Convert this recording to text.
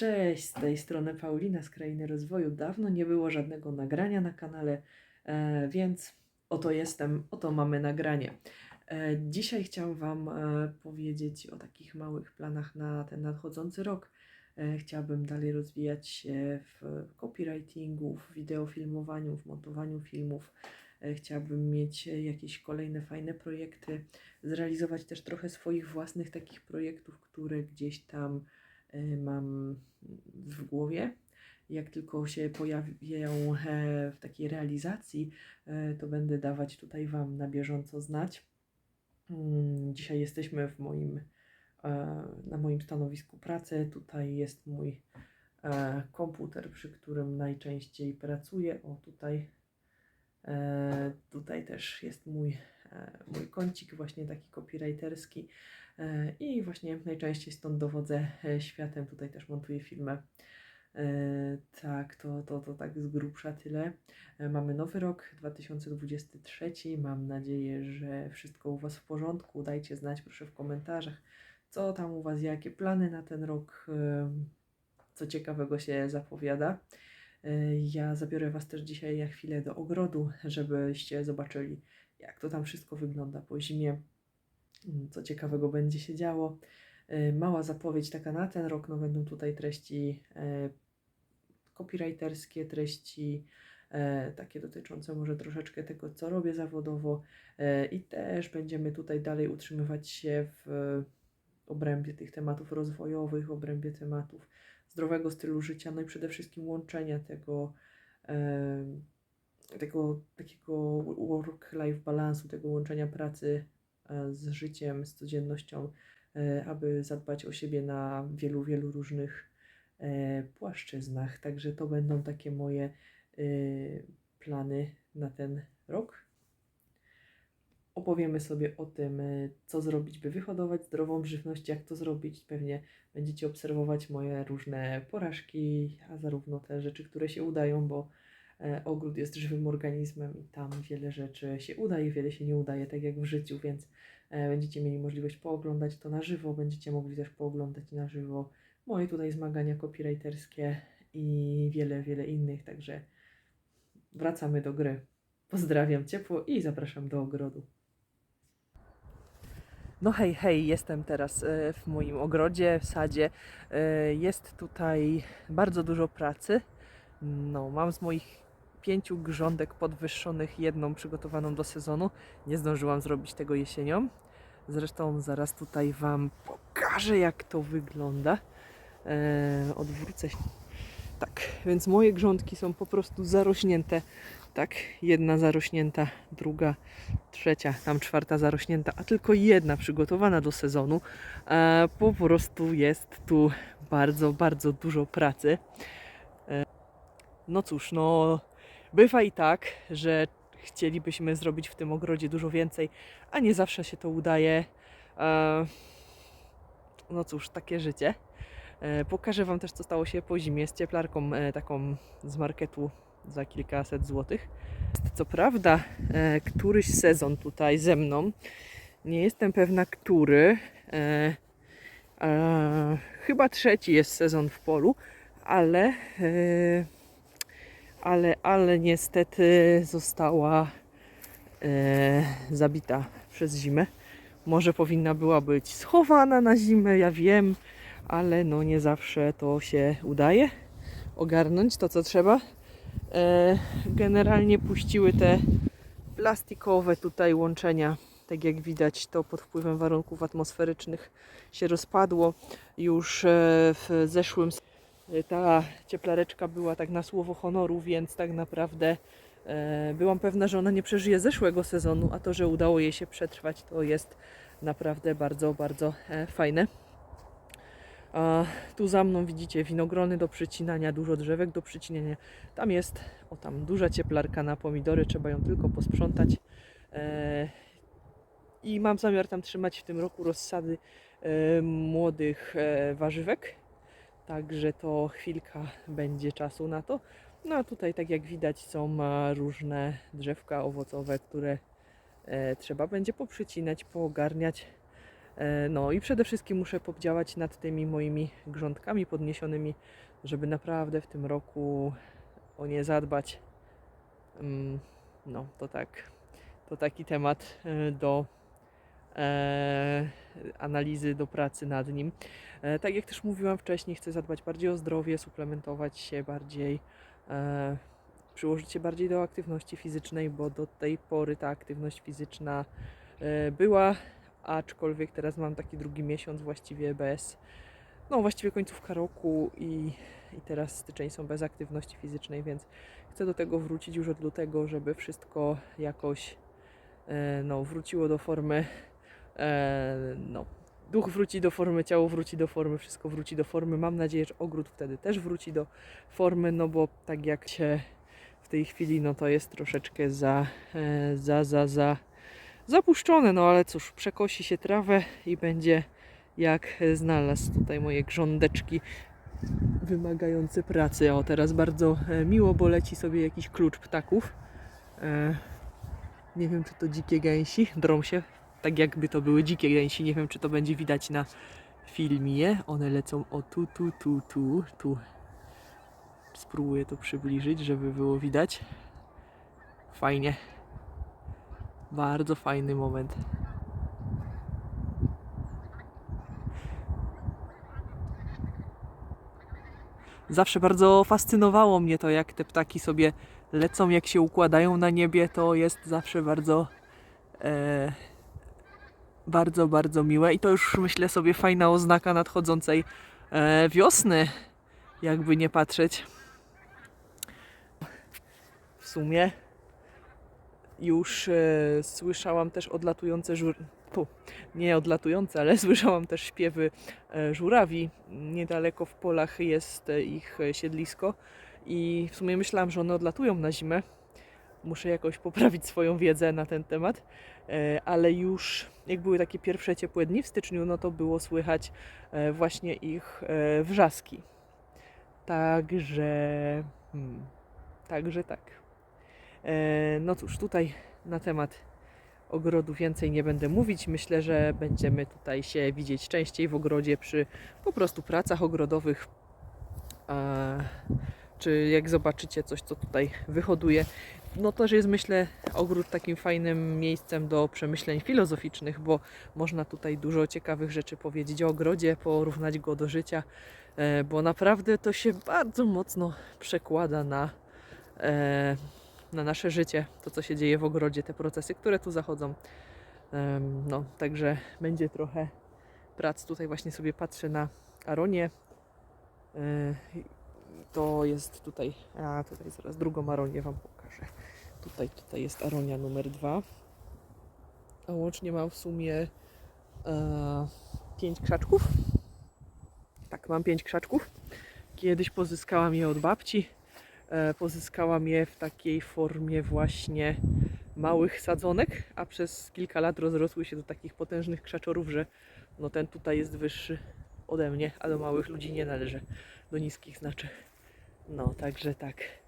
Cześć, z tej strony Paulina z Krainy Rozwoju. Dawno nie było żadnego nagrania na kanale, e, więc oto jestem, oto mamy nagranie. E, dzisiaj chciałam Wam e, powiedzieć o takich małych planach na ten nadchodzący rok. Chciałabym dalej rozwijać się w copywritingu, w wideofilmowaniu, w montowaniu filmów. Chciałabym mieć jakieś kolejne fajne projekty, zrealizować też trochę swoich własnych takich projektów, które gdzieś tam mam w głowie. Jak tylko się pojawią e, w takiej realizacji, e, to będę dawać tutaj Wam na bieżąco znać. Mm, Dzisiaj jesteśmy w moim, e, na moim stanowisku pracy. Tutaj jest mój komputer, przy którym najczęściej pracuję. O, tutaj, tutaj też jest mój, mój kącik, właśnie taki copywriterski. E, I właśnie najczęściej stąd dowodzę e, światem. Tutaj też montuję filmy. E, Tak, to, to, to tak z grubsza tyle. Mamy nowy rok 2023. Mam nadzieję, że wszystko u Was w porządku. Dajcie znać proszę w komentarzach, co tam u Was, jakie plany na ten rok, co ciekawego się zapowiada. Ja zabiorę Was też dzisiaj na chwilę do ogrodu, żebyście zobaczyli, jak to tam wszystko wygląda po zimie co ciekawego będzie się działo. E, Mała zapowiedź taka na ten rok, no będą tutaj treści e, copywriterskie, treści e, takie dotyczące może troszeczkę tego, co robię zawodowo i też będziemy tutaj dalej utrzymywać się w obrębie tych tematów rozwojowych, w obrębie tematów zdrowego stylu życia, no i przede wszystkim łączenia tego, tego takiego work-life balansu, tego łączenia pracy z życiem, z codziennością, e, aby zadbać o siebie na wielu, wielu różnych e, płaszczyznach. Także to będą takie moje e, plany na ten rok. Opowiemy sobie o tym, e, co zrobić, by wyhodować zdrową żywność, jak to zrobić. Pewnie będziecie obserwować moje różne porażki, a zarówno te rzeczy, które się udają, bo e, ogród jest żywym organizmem i tam wiele rzeczy się udaje, wiele się nie udaje, tak jak w życiu, więc e, będziecie mieli możliwość pooglądać to na żywo, będziecie mogli też pooglądać na żywo moje tutaj zmagania copywriterskie i wiele, wiele innych, także wracamy do gry. Pozdrawiam ciepło i zapraszam do ogrodu. No hej, hej, jestem teraz e, w moim ogrodzie, w sadzie. E, Jest tutaj bardzo dużo pracy. No, mam z moich pięciu grządek podwyższonych jedną przygotowaną do sezonu. Nie zdążyłam zrobić tego jesienią. Zresztą zaraz tutaj Wam pokażę, jak to wygląda. E, odwrócę się. Tak, więc moje grządki są po prostu zarośnięte. Tak, jedna zarośnięta, druga, trzecia, tam czwarta zarośnięta, a tylko jedna przygotowana do sezonu. E, po prostu jest tu bardzo, bardzo dużo pracy. E, no cóż, no bywa i tak, że chcielibyśmy zrobić w tym ogrodzie dużo więcej, a nie zawsze się to udaje. E, no cóż, takie życie. E, Pokażę Wam też, co stało się po zimie z cieplarką e, taką z marketu za kilkaset złotych. Co prawda, któryś sezon tutaj ze mną, nie jestem pewna, który. Chyba trzeci jest sezon w polu, ale, ale, ale niestety została e, zabita przez zimę. Może powinna była być schowana na zimę, ja wiem, ale no nie zawsze to się udaje ogarnąć to, co trzeba. E, generalnie puściły te plastikowe tutaj łączenia. Tak jak widać, to pod wpływem warunków atmosferycznych się rozpadło. Już e, w zeszłym ta cieplareczka była tak na słowo honoru, więc tak naprawdę e, byłam pewna, że ona nie przeżyje zeszłego sezonu, a to, że udało jej się przetrwać, to jest naprawdę bardzo, bardzo e, fajne. A tu za mną widzicie winogrony do przycinania, dużo drzewek do przycinania. Tam jest, o tam duża cieplarka na pomidory, trzeba ją tylko posprzątać. E, I mam zamiar tam trzymać w tym roku rozsady młodych warzywek. Także to chwilka będzie czasu na to. No a tutaj, tak jak widać, są e, różne drzewka owocowe, które e, trzeba będzie poprzycinać, poogarniać. E, No i przede wszystkim muszę podziałać nad tymi moimi grządkami podniesionymi, żeby naprawdę w tym roku o nie zadbać. Mm, No to tak, to taki temat do analizy, do pracy nad nim. E, tak jak też mówiłam wcześniej, chcę zadbać bardziej o zdrowie, suplementować się bardziej, e, przyłożyć się bardziej do aktywności fizycznej, bo do tej pory ta aktywność fizyczna e, była, aczkolwiek teraz mam taki drugi miesiąc właściwie bez, no właściwie końcówka roku i, i teraz styczeń są bez aktywności fizycznej, więc chcę do tego wrócić już od lutego, żeby wszystko jakoś e, no, wróciło do formy, e, no, duch wróci do formy, ciało wróci do formy, wszystko wróci do formy. Mam nadzieję, że ogród wtedy też wróci do formy, no bo tak jak się w tej chwili, no to jest troszeczkę za, e, za, za, za zapuszczone, no ale cóż, przekosi się trawę i będzie jak znalazł tutaj moje grządeczki wymagające pracy. O, teraz bardzo e, miło, bo leci sobie jakiś klucz ptaków. E, nie wiem, czy to dzikie gęsi, drą się, tak jakby to były dzikie gęsi. Nie wiem, czy to będzie widać na filmie. One lecą o tu, tu, tu, tu, tu. Spróbuję to przybliżyć, żeby było widać. Fajnie. Bardzo fajny moment. Zawsze bardzo fascynowało mnie to, jak te ptaki sobie lecą, jak się układają na niebie. To jest zawsze bardzo, e, bardzo, bardzo miłe. I to już myślę sobie fajna oznaka nadchodzącej e, wiosny, jakby nie patrzeć. W sumie już e, słyszałam też odlatujące żur... Tu, nie odlatujące, ale słyszałam też śpiewy e, żurawi. Niedaleko w polach jest e, ich e, siedlisko i w sumie myślałam, że one odlatują na zimę. Muszę jakoś poprawić swoją wiedzę na ten temat, e, ale już jak były takie pierwsze ciepłe dni w styczniu, no to było słychać e, właśnie ich e, wrzaski. Także, hmm, także tak. No cóż, tutaj na temat ogrodu więcej nie będę mówić. Myślę, że będziemy tutaj się widzieć częściej w ogrodzie przy po prostu pracach ogrodowych. Czy jak zobaczycie coś, co tutaj wyhoduje. No też jest myślę ogród takim fajnym miejscem do przemyśleń filozoficznych, bo można tutaj dużo ciekawych rzeczy powiedzieć o ogrodzie, porównać go do życia, e, bo naprawdę to się bardzo mocno przekłada na e, na nasze życie, to co się dzieje w ogrodzie, te procesy, które tu zachodzą. No, także będzie trochę prac. Tutaj właśnie sobie patrzę na Aronię. E, To jest tutaj, a tutaj zaraz drugą Aronię Wam pokażę. Tutaj, tutaj jest Aronia numer dwa. A łącznie mam w sumie e, pięć krzaczków. Tak, mam pięć krzaczków. Kiedyś pozyskałam je od babci. E, pozyskałam je w takiej formie właśnie małych sadzonek, a przez kilka lat rozrosły się do takich potężnych krzaczorów, że no ten tutaj jest wyższy ode mnie, a do małych ludzi nie należy, do niskich znaczy. No, także tak.